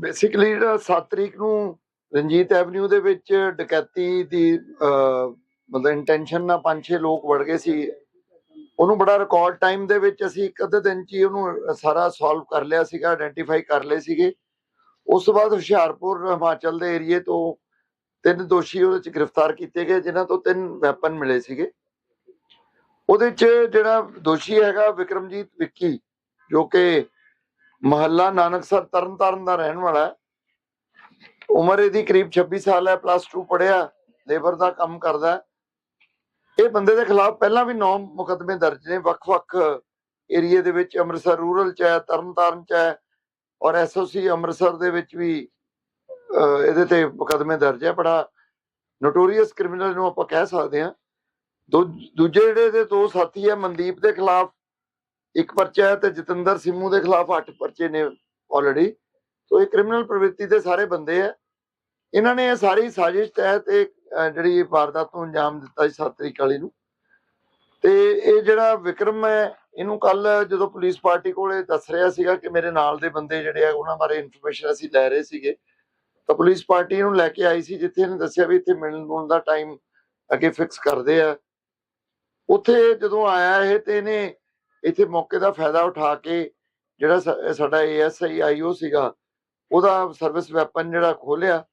Basically ਜਿਹੜਾ 7 ਤਰੀਕ ਨੂੰ ਰਣਜੀਤ ਐਵਨਿਊ ਦੇ ਵਿੱਚ ਡਕੈਤੀ ਦੀ ਮਤਲਬ ਇੰਟੈਂਸ਼ਨ ਨਾਲ ਪੰਜ ਛੇ ਲੋਕ ਵੜ ਗਏ ਸੀ, ਉਹਨੂੰ ਬੜਾ ਰਿਕਾਰਡ ਟਾਈਮ ਦੇ ਵਿੱਚ ਅਸੀਂ ਇੱਕ ਅੱਧੇ ਦਿਨ ਚ ਹੀ ਉਹਨੂੰ ਸਾਰਾ ਸੋਲਵ ਕਰ ਲਿਆ ਸੀਗਾ ਆਇਡੈਂਟੀਫਾਈ ਕਰ ਲਏ ਸੀਗੇ। ਉਸ ਤੋਂ ਬਾਅਦ ਹੁਸ਼ਿਆਰਪੁਰ, ਹਿਮਾਚਲ ਦੇ ਏਰੀਏ ਤੋਂ ਤਿੰਨ ਦੋਸ਼ੀ ਉਹਦੇ ਚ ਗ੍ਰਿਫਤਾਰ ਕੀਤੇ ਗਏ, ਜਿਨ੍ਹਾਂ ਤੋਂ ਤਿੰਨ ਵੈਪਨ ਮਿਲੇ ਸੀਗੇ। ਉਹਦੇ ਚ ਜਿਹੜਾ ਦੋਸ਼ੀ ਹੈਗਾ ਵਿਕਰਮਜੀਤ ਵਿੱਕੀ, ਜੋ ਕਿ ਮਹੱਲਾ ਨਾਨਕਸਰ ਤਰਨਤਾਰਨ ਦਾ ਰਹਿਣ ਵਾਲਾ ਹੈ। ਉਮਰ ਇਹਦੀ ਕਰੀਬ 26 ਸਾਲ ਹੈ ਪਲੱਸ 2 ਪੜਿਆ ਲੇਬਰ ਦਾ ਕੰਮ ਕਰਦਾ ਇਹ ਬੰਦੇ ਦੇ ਖਿਲਾਫ ਪਹਿਲਾਂ ਵੀ 9 ਮੁਕੱਦਮੇ ਦਰਜ ਨੇ, ਵੱਖ-ਵੱਖ ਏਰੀਏ ਦੇ ਵਿੱਚ ਅੰਮ੍ਰਿਤਸਰ ਰੂਰਲ ਚ ਹੈ, ਤਰਨਤਾਰਨ ਚ ਹੈ ਔਰ ਐਸਓਸੀ ਅੰਮ੍ਰਿਤਸਰ ਦੇ ਵਿੱਚ ਵੀ ਇਹਦੇ ਤੇ ਮੁਕੱਦਮੇ ਦਰਜ ਹੈ। ਬੜਾ ਨੋਟੋਰੀਅਸ ਕ੍ਰਿਮੀਨਲ ਨੂੰ ਆਪਾਂ ਕਹਿ ਸਕਦੇ ਹਾਂ। ਦੂ- ਦੂਜੇ ਜਿਹੜੇ ਦੇ ਦੋ ਸਾਥੀ ਹੈ, ਮਨਦੀਪ ਦੇ ਖਿਲਾਫ ਇੱਕ ਪਰਚਾ ਹੈ ਤੇ ਜਤਿੰਦਰ ਸਿੰਮੂ ਦੇ ਖਿਲਾਫ 8 ਪਰਚੇ ਨੇ ਆਲਰੇਡੀ ਸੋ ਇਹ ਕ੍ਰਿਮੀਨਲ ਪ੍ਰਵਿਰਤੀ ਦੇ ਸਾਰੇ ਬੰਦੇ ਆ। ਇਹਨਾਂ ਨੇ ਇਹ ਸਾਰੀ ਸਾਜ਼ਿਸ਼ ਤਹਿਤ ਇਹ ਜਿਹੜੀ ਵਾਰਦਾਤ ਨੂੰ ਅੰਜਾਮ ਦਿੱਤਾ ਸੀ 7 ਤਰੀਕ ਵਾਲੀ ਨੂੰ। ਤੇ ਇਹ ਜਿਹੜਾ ਵਿਕਰਮ ਹੈ, ਇਹਨੂੰ ਕੱਲ ਜਦੋਂ ਪੁਲਿਸ ਪਾਰਟੀ ਕੋਲੇ ਦੱਸ ਰਿਹਾ ਸੀਗਾ ਕਿ ਮੇਰੇ ਨਾਲ ਦੇ ਬੰਦੇ ਜਿਹੜੇ ਆ, ਉਹਨਾਂ ਬਾਰੇ ਇਨਫੋਰਮੇਸ਼ਨ ਅਸੀਂ ਲੈ ਰਹੇ ਸੀਗੇ। ਤਾਂ ਪੁਲਿਸ ਪਾਰਟੀ ਨੂੰ ਲੈ ਕੇ ਆਈ ਸੀ, ਜਿੱਥੇ ਇਹਨੇ ਦੱਸਿਆ ਵੀ ਇੱਥੇ ਮਿਲਣ ਮੁਲਣ ਦਾ ਟਾਈਮ ਅੱਗੇ ਫਿਕਸ ਕਰਦੇ ਆ। ਉੱਥੇ ਜਦੋਂ ਆਇਆ ਇਹ ਤੇ ਇਹਨੇ ਇੱਥੇ ਮੌਕੇ ਦਾ ਫਾਇਦਾ ਉਠਾ ਕੇ ਜਿਹੜਾ ਸਾ- ਸਾਡਾ ਏਐਸਆਈ ਆਈਓ ਸੀਗਾ, ਉਹਦਾ ਸਰਵਿਸ ਵੈਪਨ ਜਿਹੜਾ ਖੋਲਿਆ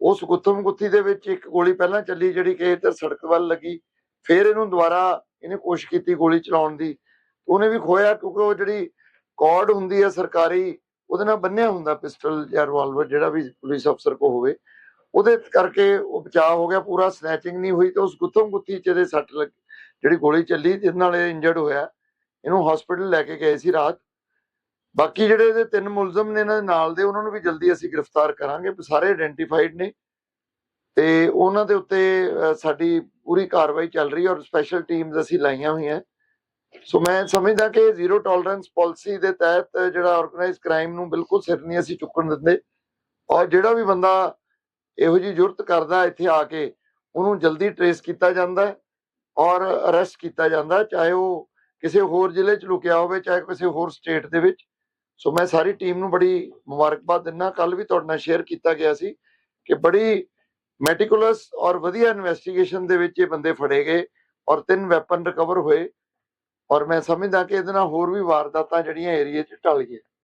ਉਸ ਗੁੱਥਮ ਗੁੱਥੀ ਦੇ ਵਿੱਚ ਇੱਕ ਗੋਲੀ ਪਹਿਲਾਂ ਚੱਲੀ ਜਿਹੜੀ ਕਿ ਇੱਧਰ ਸੜਕ ਵੱਲ ਲੱਗੀ, ਫਿਰ ਇਹਨੂੰ ਦੁਬਾਰਾ ਇਹਨੇ ਕੋਸ਼ਿਸ਼ ਕੀਤੀ ਗੋਲੀ ਚਲਾਉਣ ਦੀ, ਉਹਨੇ ਵੀ ਖੋਇਆ ਕਿਉਂਕਿ ਉਹ ਜਿਹੜੀ ਕਾਰਡ ਹੁੰਦੀ ਹੈ ਸਰਕਾਰੀ, ਉਹਦੇ ਨਾਲ ਬੰਨਿਆ ਹੁੰਦਾ ਪਿਸਟਲ ਜਾਂ ਰਿਵਾਲਵਰ ਜਿਹੜਾ ਵੀ ਪੁਲਿਸ ਅਫਸਰ ਕੋ ਹੋਵੇ, ਉਹਦੇ ਕਰਕੇ ਉਹ ਬਚਾਅ ਹੋ ਗਿਆ, ਪੂਰਾ ਸਨੈਚਿੰਗ ਨਹੀਂ ਹੋਈ ਤੇ ਉਸ ਗੁੱਥਮ ਗੁੱਥੀ ਚ ਇਹਦੇ ਸੱਟ ਲੱਗ, ਜਿਹੜੀ ਗੋਲੀ ਚੱਲੀ ਜਿਸ ਨਾਲ ਇਹ ਇੰਜਰਡ ਹੋਇਆ। ਇਹਨੂੰ ਹਸਪੀਟਲ ਲੈ ਕੇ ਗਏ ਸੀ ਰਾਤ। ਬਾਕੀ ਜਿਹੜੇ ਇਹਦੇ ਤਿੰਨ ਮੁਲਜ਼ਮ ਨੇ ਇਹਨਾਂ ਦੇ ਨਾਲ ਦੇ, ਉਹਨਾਂ ਨੂੰ ਵੀ ਜਲਦੀ ਅਸੀਂ ਗ੍ਰਿਫਤਾਰ ਕਰਾਂਗੇ ਸਾਰੇ ਆਇਡੈਂਟੀਫਾਈਡ ਨੇ। ਤੇ ਉਹਨਾਂ ਦੇ ਉੱਤੇ ਸਾਡੀ ਪੂਰੀ ਕਾਰਵਾਈ ਚੱਲ ਰਹੀ ਹੈ ਔਰ ਸਪੈਸ਼ਲ ਟੀਮਸ ਅਸੀਂ ਲਾਈਆਂ ਹੋਈਆਂ। ਸੋ ਮੈਂ ਸਮਝਦਾ ਕਿ ਜ਼ੀਰੋ ਟੋਲਰੈਂਸ ਪਾਲਿਸੀ ਦੇ ਤਹਿਤ ਜਿਹੜਾ ਆਰਗੇਨਾਈਜ਼ ਕ੍ਰਾਈਮ ਨੂੰ ਬਿਲਕੁਲ ਸਿਰ ਨਹੀਂ ਅਸੀਂ ਚੁੱਕਣ ਦਿੰਦੇ। ਔਰ ਜਿਹੜਾ ਵੀ ਬੰਦਾ ਇਹੋ ਜਿਹੀ ਜ਼ਰੂਰਤ ਕਰਦਾ ਇੱਥੇ ਆ ਕੇ, ਉਹਨੂੰ ਜਲਦੀ ਟਰੇਸ ਕੀਤਾ ਜਾਂਦਾ ਔਰ ਅਰੈਸਟ ਕੀਤਾ ਜਾਂਦਾ ਚਾਹੇ ਉਹ ਕਿਸੇ ਹੋਰ ਜ਼ਿਲ੍ਹੇ 'ਚ ਲੁਕਿਆ ਹੋਵੇ, ਚਾਹੇ ਕਿਸੇ ਹੋਰ ਸਟੇਟ ਦੇ ਵਿੱਚ। ਸੋ ਮੈਂ ਸਾਰੀ ਟੀਮ ਨੂੰ ਬੜੀ ਮੁਬਾਰਕਬਾਦ ਦਿੰਦਾ। ਕੱਲ ਵੀ ਤੁਹਾਡੇ ਨਾਲ ਸ਼ੇਅਰ ਕੀਤਾ ਗਿਆ ਸੀ ਕਿ ਬੜੀ ਮੈਟੀਕੂਲਸ ਔਰ ਵਧੀਆ ਇਨਵੈਸਟੀਗੇਸ਼ਨ ਦੇ ਵਿੱਚ ਇਹ ਬੰਦੇ ਫੜੇ ਗਏ ਔਰ ਤਿੰਨ ਵੈਪਨ ਰਿਕਵਰ ਹੋਏ। ਔਰ ਮੈਂ ਸਮਝਦਾ ਕਿ ਇਹਦੇ ਨਾਲ ਹੋਰ ਵੀ ਵਾਰਦਾਤਾਂ ਜਿਹੜੀਆਂ ਏਰੀਏ 'ਚ ਟਲ ਗਈਆਂ।